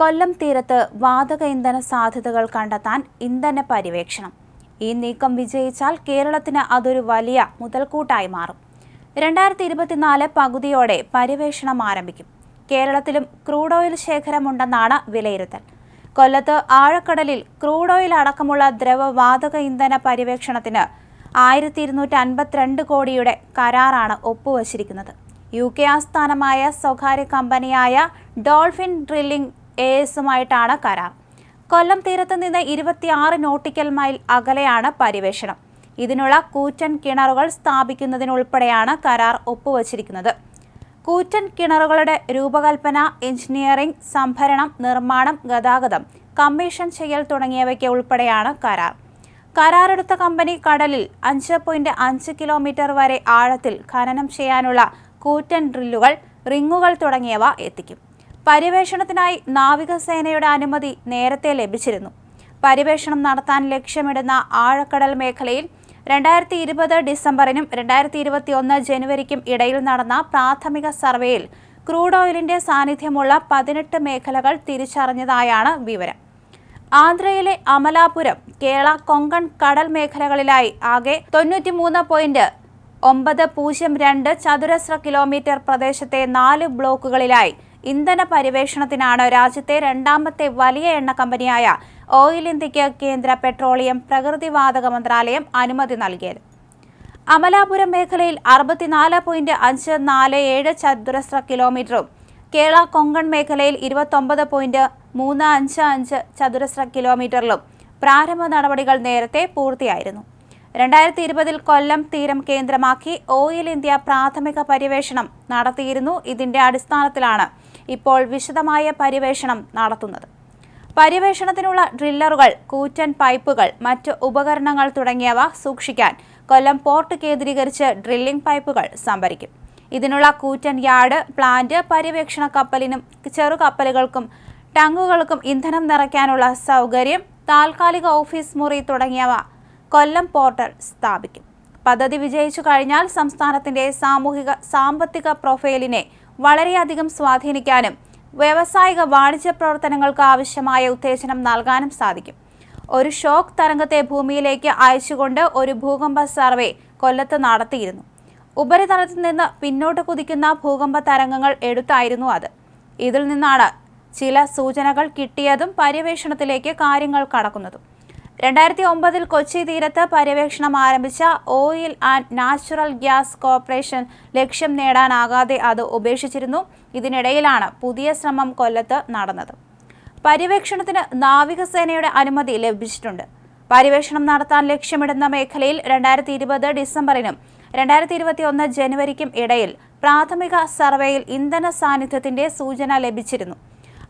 കൊല്ലം തീരത്ത് വാതക ഇന്ധന സാധ്യതകൾ കണ്ടെത്താൻ ഇന്ധന പര്യവേക്ഷണം. ഈ നീക്കം വിജയിച്ചാൽ കേരളത്തിന് അതൊരു വലിയ മുതൽക്കൂട്ടായി മാറും. രണ്ടായിരത്തി ഇരുപത്തിനാല് പകുതിയോടെ പര്യവേഷണം ആരംഭിക്കും. കേരളത്തിലും ക്രൂഡ് ഓയിൽ ശേഖരമുണ്ടെന്നാണ് വിലയിരുത്തൽ. കൊല്ലത്ത് ആഴക്കടലിൽ ക്രൂഡ് ഓയിൽ അടക്കമുള്ള ദ്രവ വാതക ഇന്ധന പര്യവേക്ഷണത്തിന് ആയിരത്തി ഇരുന്നൂറ്റി അൻപത്തിരണ്ട് കോടിയുടെ കരാറാണ് ഒപ്പുവച്ചിരിക്കുന്നത്. യു കെ ആസ്ഥാനമായ സ്വകാര്യ കമ്പനിയായ ഡോൾഫിൻ ഡ്രില്ലിംഗ് എ എസുമായിട്ടാണ് കരാർ. കൊല്ലം തീരത്ത് നിന്ന് ഇരുപത്തിയാറ് നോട്ടിക്കൽ മൈൽ അകലെയാണ് പര്യവേഷണം. ഇതിനുള്ള കൂറ്റൻ കിണറുകൾ സ്ഥാപിക്കുന്നതിനുൾപ്പെടെയാണ് കരാർ ഒപ്പുവച്ചിരിക്കുന്നത്. കൂറ്റൻ കിണറുകളുടെ രൂപകൽപ്പന എഞ്ചിനീയറിംഗ് സംഭരണം നിർമ്മാണം ഗതാഗതം കമ്മീഷൻ ചെയ്യൽ തുടങ്ങിയവയ്ക്ക് ഉൾപ്പെടെയാണ് കരാർ. കരാറെടുത്ത കമ്പനി കടലിൽ അഞ്ച് പോയിന്റ് അഞ്ച് കിലോമീറ്റർ വരെ ആഴത്തിൽ ഖനനം ചെയ്യാനുള്ള കൂറ്റൻ ഡ്രില്ലുകൾ റിങ്ങുകൾ തുടങ്ങിയവ എത്തിക്കും. പര്യവേഷണത്തിനായി നാവികസേനയുടെ അനുമതി നേരത്തെ ലഭിച്ചിരുന്നു. പര്യവേഷണം നടത്താൻ ലക്ഷ്യമിടുന്ന ആഴക്കടൽ മേഖലയിൽ രണ്ടായിരത്തി ഇരുപത് ഡിസംബറിനും രണ്ടായിരത്തി ഇരുപത്തി ഒന്ന് ജനുവരിക്കും ഇടയിൽ നടന്ന പ്രാഥമിക സർവേയിൽ ക്രൂഡ് ഓയിലിന്റെ സാന്നിധ്യമുള്ള പതിനെട്ട് മേഖലകൾ തിരിച്ചറിഞ്ഞതായാണ് വിവരം. ആന്ധ്രയിലെ അമലാപുരം കേരള കൊങ്കൺ കടൽ മേഖലകളിലായി ആകെ തൊണ്ണൂറ്റിമൂന്ന് പോയിന്റ് ഒമ്പത് പൂജ്യം രണ്ട് ചതുരശ്ര കിലോമീറ്റർ പ്രദേശത്തെ നാല് ബ്ലോക്കുകളിലായി ഇന്ധന പര്യവേഷണത്തിനാണ് രാജ്യത്തെ രണ്ടാമത്തെ വലിയ എണ്ണ കമ്പനിയായ ഓയിൽ ഇന്ത്യയ്ക്ക് കേന്ദ്ര പെട്രോളിയം പ്രകൃതിവാതക മന്ത്രാലയം അനുമതി നൽകിയത്. അമലാപുരം മേഖലയിൽ അറുപത്തിനാല് പോയിന്റ് അഞ്ച് നാല് ഏഴ് ചതുരശ്ര കിലോമീറ്ററും കേരള കൊങ്കൺ മേഖലയിൽ ഇരുപത്തൊമ്പത് പോയിന്റ് മൂന്ന് അഞ്ച് അഞ്ച് ചതുരശ്ര കിലോമീറ്ററിലും പ്രാരംഭ നടപടികൾ നേരത്തെ പൂർത്തിയായിരുന്നു. രണ്ടായിരത്തി ഇരുപതിൽ കൊല്ലം തീരം കേന്ദ്രമാക്കി ഓയിൽ ഇന്ത്യ പ്രാഥമിക പര്യവേഷണം നടത്തിയിരുന്നു ഇതിന്റെ അടിസ്ഥാനത്തിലാണ് ഇപ്പോൾ വിശദമായ പര്യവേഷണം നടത്തുന്നത്. പര്യവേഷണത്തിനുള്ള ഡ്രില്ലറുകൾ കൂറ്റൻ പൈപ്പുകൾ മറ്റ് ഉപകരണങ്ങൾ തുടങ്ങിയവ സൂക്ഷിക്കാൻ കൊല്ലം പോർട്ട് കേന്ദ്രീകരിച്ച് ഡ്രില്ലിംഗ് പൈപ്പുകൾ സംഭരിക്കും. ഇതിനുള്ള കൂറ്റൻ യാർഡ് പ്ലാന്റ് പര്യവേക്ഷണ കപ്പലിനും ചെറുകപ്പലുകൾക്കും ടങ്ങുകൾക്കും ഇന്ധനം നിറയ്ക്കാനുള്ള സൗകര്യം താൽക്കാലിക ഓഫീസ് മുറി തുടങ്ങിയവ കൊല്ലം പോർട്ടൽ സ്ഥാപിക്കും. പദ്ധതി വിജയിച്ചു കഴിഞ്ഞാൽ സംസ്ഥാനത്തിന്റെ സാമൂഹിക സാമ്പത്തിക പ്രൊഫൈലിനെ വളരെയധികം സ്വാധീനിക്കാനും വ്യാവസായിക വാണിജ്യ പ്രവർത്തനങ്ങൾക്ക് ആവശ്യമായ ഉത്തേജനം നൽകാനും സാധിക്കും. ഒരു ഷോക്ക് തരംഗത്തെ ഭൂമിയിലേക്ക് അയച്ചുകൊണ്ട് ഒരു ഭൂകമ്പ സർവേ കൊല്ലത്ത് നടത്തിയിരുന്നു. ഉപരിതലത്തിൽ നിന്ന് പിന്നോട്ട് കുതിക്കുന്ന ഭൂകമ്പ തരംഗങ്ങൾ എടുത്തായിരുന്നു അത്. ഇതിൽ നിന്നാണ് ചില സൂചനകൾ കിട്ടിയതും പര്യവേഷണത്തിലേക്ക് കാര്യങ്ങൾ കടക്കുന്നതും. രണ്ടായിരത്തി ഒമ്പതിൽ കൊച്ചി തീരത്ത് പര്യവേഷണം ആരംഭിച്ച oil and natural gas corporation ലക്ഷ്യം നേടാനാകാതെ അത് ഉപേക്ഷിച്ചിരുന്നു. ഇതിനിടയിലാണ് പുതിയ ശ്രമം കൊല്ലത്ത് നടന്നത്. പര്യവേക്ഷണത്തിന് നാവികസേനയുടെ അനുമതി ലഭിച്ചിട്ടുണ്ട്. പര്യവേഷണം നടത്താൻ ലക്ഷ്യമിടുന്ന മേഖലയിൽ രണ്ടായിരത്തി ഇരുപത് ഡിസംബറിനും രണ്ടായിരത്തി ഇരുപത്തി ഒന്ന് ജനുവരിക്കും ഇടയിൽ പ്രാഥമിക സർവേയിൽ ഇന്ധന സാന്നിധ്യത്തിന്റെ സൂചന ലഭിച്ചിരുന്നു.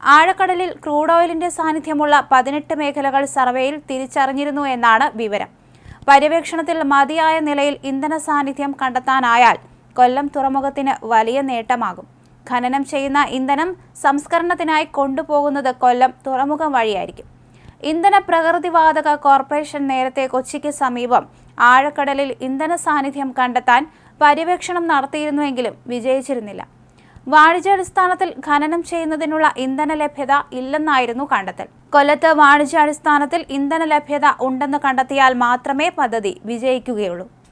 ആഴക്കടലിൽ ക്രൂഡ് ഓയിലിന്റെ സാന്നിധ്യമുള്ള പതിനെട്ട് മേഖലകൾ സർവേയിൽ തിരിച്ചറിഞ്ഞിരുന്നു എന്നാണ് വിവരം. പര്യവേക്ഷണത്തിൽ മതിയായ നിലയിൽ ഇന്ധന സാന്നിധ്യം കണ്ടെത്താനായാൽ കൊല്ലം തുറമുഖത്തിന് വലിയ നേട്ടമാകും. ഖനനം ചെയ്യുന്ന ഇന്ധനം സംസ്കരണത്തിനായി കൊണ്ടുപോകുന്നത് കൊല്ലം തുറമുഖം വഴിയായിരിക്കും. ഇന്ധന പ്രകൃതിവാതക കോർപ്പറേഷൻ നേരത്തെ കൊച്ചിക്ക് സമീപം ആഴക്കടലിൽ ഇന്ധന സാന്നിധ്യം കണ്ടെത്താൻ പര്യവേക്ഷണം നടത്തിയിരുന്നുവെങ്കിലും വിജയിച്ചിരുന്നില്ല. വാണിജ്യാടിസ്ഥാനത്തിൽ ഖനനം ചെയ്യുന്നതിനുള്ള ഇന്ധന ലഭ്യത ഇല്ലെന്നായിരുന്നു കണ്ടെത്തൽ. കൊല്ലത്ത് വാണിജ്യാടിസ്ഥാനത്തിൽ ഇന്ധന ലഭ്യത ഉണ്ടെന്ന് കണ്ടെത്തിയാൽ മാത്രമേ പദ്ധതി വിജയിക്കുകയുള്ളൂ.